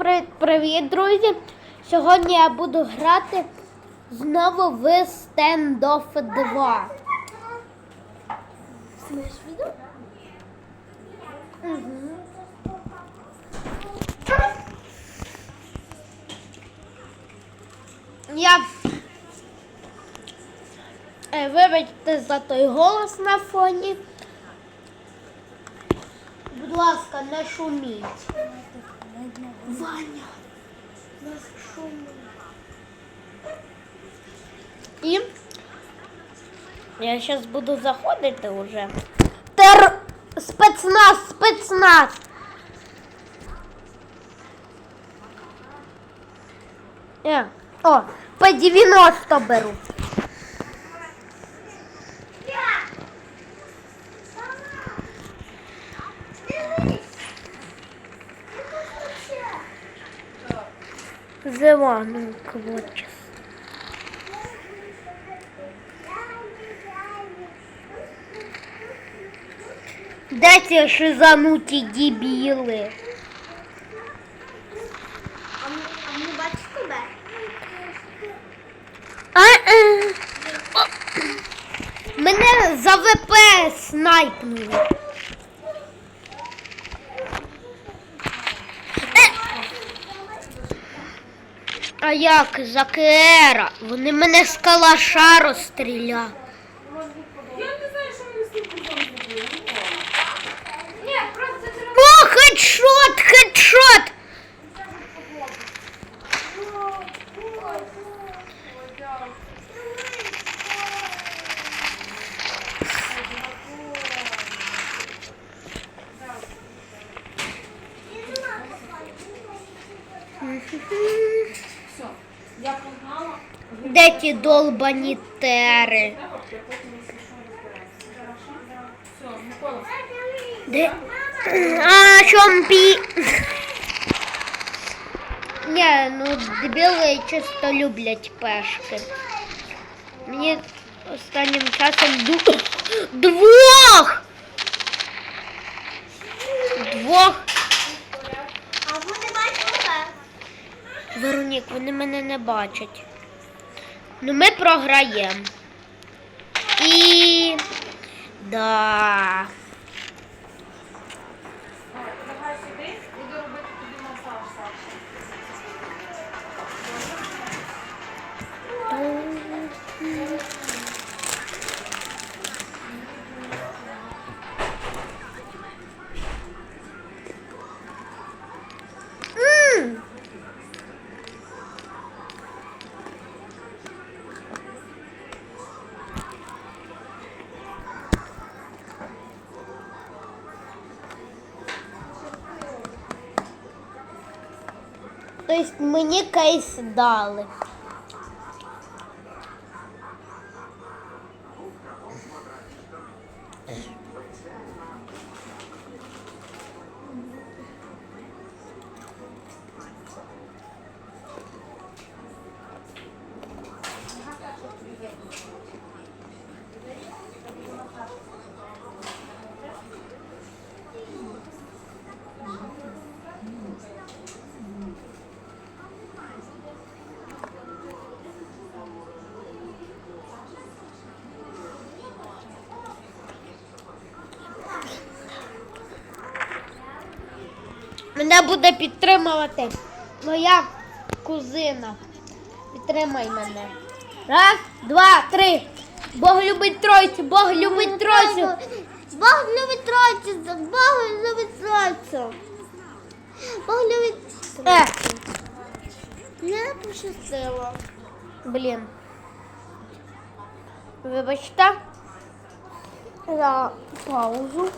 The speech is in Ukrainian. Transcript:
при- привіт, друзі! Сьогодні я буду грати знову в Standoff 2. Знаєш відео? Я е, вибачте за той голос на фоні. Будь ласка, не шуміть. Ваня, шуміть. І я зараз буду заходити уже. Тер... Спецназ, спецназ. Е, О, по 90 беру. Зеленый клочок. Де ці шизануті дебіли? А ми, а ми бачиш тебе? А-а. Мене за ВП снайпнули. А як за КР? Вони мене з калаша розстріляли. Я не знаю, що вони з цим кузом зробили. Ні, просто це треба. О, хедшот, хедшот! Все, я погнала. Де ті долбані тери? Де? А, чомпі. Ні, ну дебіли чисто люблять пешки. Мені останнім часом! Двох. А вони бачать тебе? Веронік, вони мене не бачать. Ну ми програємо. І. Да. Тобто мені кейс дали. Мене буде підтримувати моя кузина. Підтримай мене. Раз, два, три. Бог любить тройцю, Бог любить тройцю. Бог любить тройцю, Бог любить тройцю. Бог любить Е, Я пощастила. блін. Вибачте. За паузу.